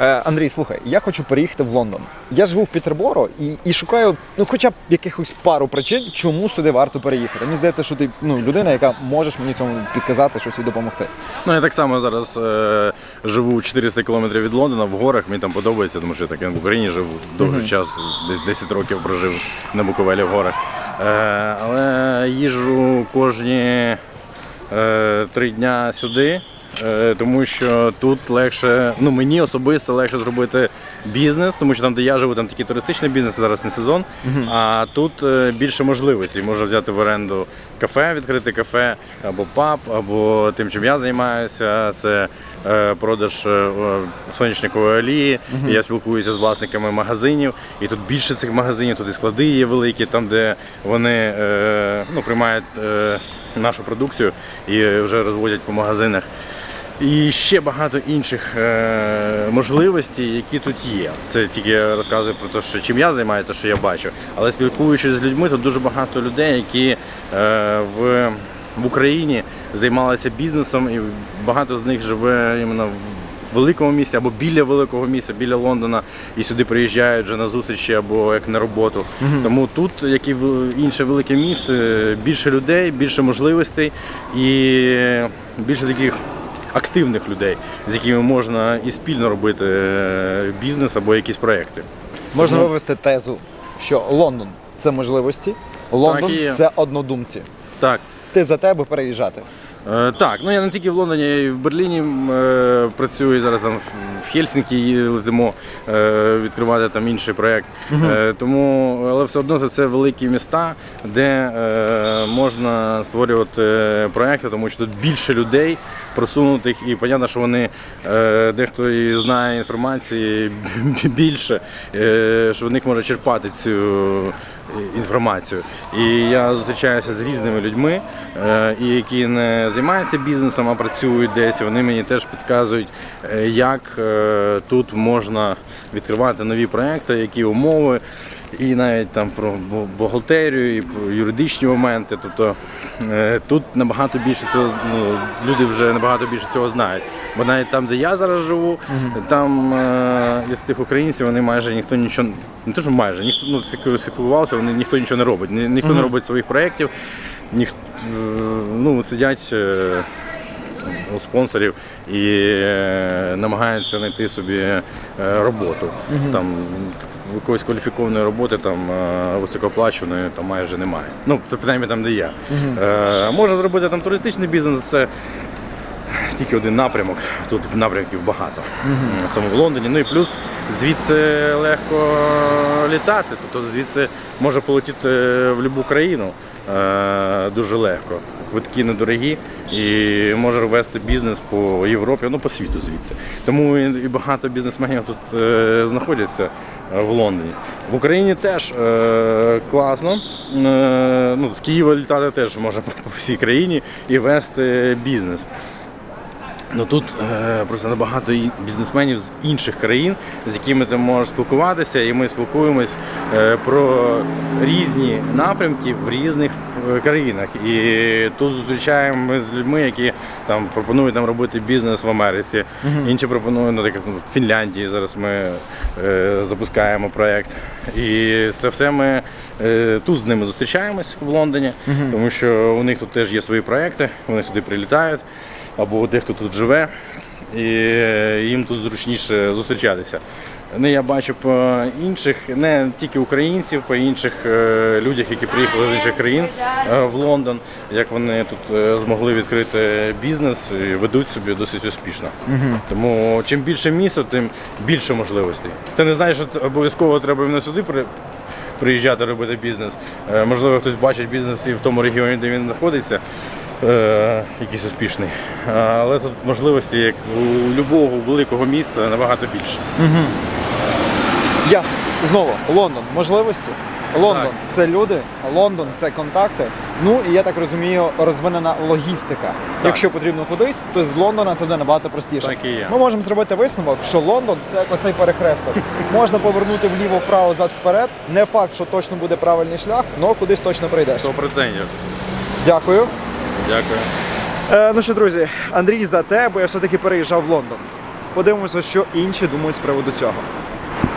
Е, Андрій, слухай, я хочу переїхати в Лондон. Я живу в Пітерборо і, і шукаю ну, хоча б якихось пару причин, чому сюди варто переїхати. Мені здається, що ти ну, людина, яка можеш мені цьому підказати, щось і допомогти. Ну, я так само зараз е, живу 400 кілометрів від Лондона в горах. Мені там подобається, тому що я так в Україні жив довгий час, десь 10 років прожив на Буковелі в горах. Е, але їжджу кожні е, три дня сюди. Е, Тому що тут легше, ну мені особисто легше зробити бізнес, тому що там, де я живу, там такий туристичний бізнес, зараз не сезон. А тут е, більше можливостей. Можна взяти в оренду кафе, відкрити кафе або паб, або тим, чим я займаюся. Це е, продаж о, соняшникової олії. Я спілкуюся з власниками магазинів. І тут більше цих магазинів, тут і склади є великі, там де вони ну, приймають нашу продукцію і вже розводять по магазинах. І ще багато інших е, можливостей, які тут є. Це тільки розказую про те, що чим я займаюся, те, що я бачу. Але спілкуючись з людьми, тут дуже багато людей, які е, в, в Україні займалися бізнесом, і багато з них живе іменно в великому місті або біля великого міста, біля Лондона, і сюди приїжджають вже на зустрічі або як на роботу. Тому тут, як і в інше велике місце, більше людей, більше можливостей і більше таких активних людей, з якими можна і спільно робити е, бізнес або якісь проекти. Можна Ну. вивести тезу, що Лондон це можливості, Лондон і це однодумці. Так. Ти за тебе переїжджати. Е, Так, ну я не тільки в Лондоні, я і в Берліні е, працюю зараз там в Хельсінкі летимо е, відкривати там інший проєкт. Е, тому, але все одно це все великі міста, де е, можна створювати проєкти, тому що тут більше людей просунутих, і понятно, що вони дехто і знає інформації більше, що в них може черпати цю інформацію. І я зустрічаюся з різними людьми, і які не займаються бізнесом, а працюють десь. Вони мені теж підказують, як тут можна відкривати нові проекти, які умови. І навіть там про бухгалтерію, і про юридичні моменти. Тобто е, тут набагато більше цього ну, люди вже набагато більше цього знають. Бо навіть там, де я зараз живу, там е, із тих українців вони майже ніхто нічого, не те, що майже, ніхто ну, спілкувався, вони ніхто нічого не робить. Ні- Ніхто не робить своїх проєктів, ніхто ну, сидять. У спонсорів і е, намагаються знайти собі е, роботу. Там якоїсь кваліфікованої роботи там е, високооплачуваної там майже немає. Ну, то принаймні там, де я. Е, можна зробити там туристичний бізнес, це тільки один напрямок, тут напрямків багато. Саме в Лондоні. Ну і плюс звідси легко літати, тобто звідси може полетіти в будь-яку країну дуже легко. Квитки недорогі і може вести бізнес по Європі, ну по світу звідси. Тому і багато бізнесменів тут е, знаходяться е, в Лондоні. В Україні теж е, класно. Е, ну, з Києва літати теж по, по всій країні і вести бізнес. Ну тут е, просто набагато і бізнесменів з інших країн, з якими ти можеш спілкуватися, і ми спілкуємось е, про різні напрямки в різних е, країнах. І тут зустрічаємо ми з людьми, які там пропонують нам робити бізнес в Америці, інші пропонують ну, як, ну, в Фінляндії. Зараз ми е, запускаємо проєкт. І це все ми е, тут з ними зустрічаємось в Лондоні, тому що у них тут теж є свої проєкти, вони сюди прилітають або дехто тут живе, і їм тут зручніше зустрічатися. Ну, я бачу по інших, не тільки українців, по інших е, людях, які приїхали з інших країн е, в Лондон, як вони тут е, змогли відкрити бізнес і ведуть собі досить успішно. Тому чим більше місто, тим більше можливостей. Це не значить, що обов'язково треба іменно сюди при- приїжджати робити бізнес. Е, Можливо, хтось бачить бізнес і в тому регіоні, де він знаходиться, е, якийсь успішний. Але тут можливості, як у будь-якого великого міста, набагато більше. Ясно. Знову Лондон можливості. Лондон Так. це люди, Лондон це контакти. Ну і я так розумію, розвинена логістика. Якщо потрібно кудись, то з Лондона це буде набагато простіше. Так і є. Ми можемо зробити висновок, що Лондон це як оцей перехресток. Можна повернути вліво, вправо, зад вперед. Не факт, що точно буде правильний шлях, але кудись точно прийдеш. 100%. Дякую. Дякую. Е, ну що, друзі, Андрій за те, бо я все-таки переїжджав в Лондон. Подивимося, що інші думають з приводу цього.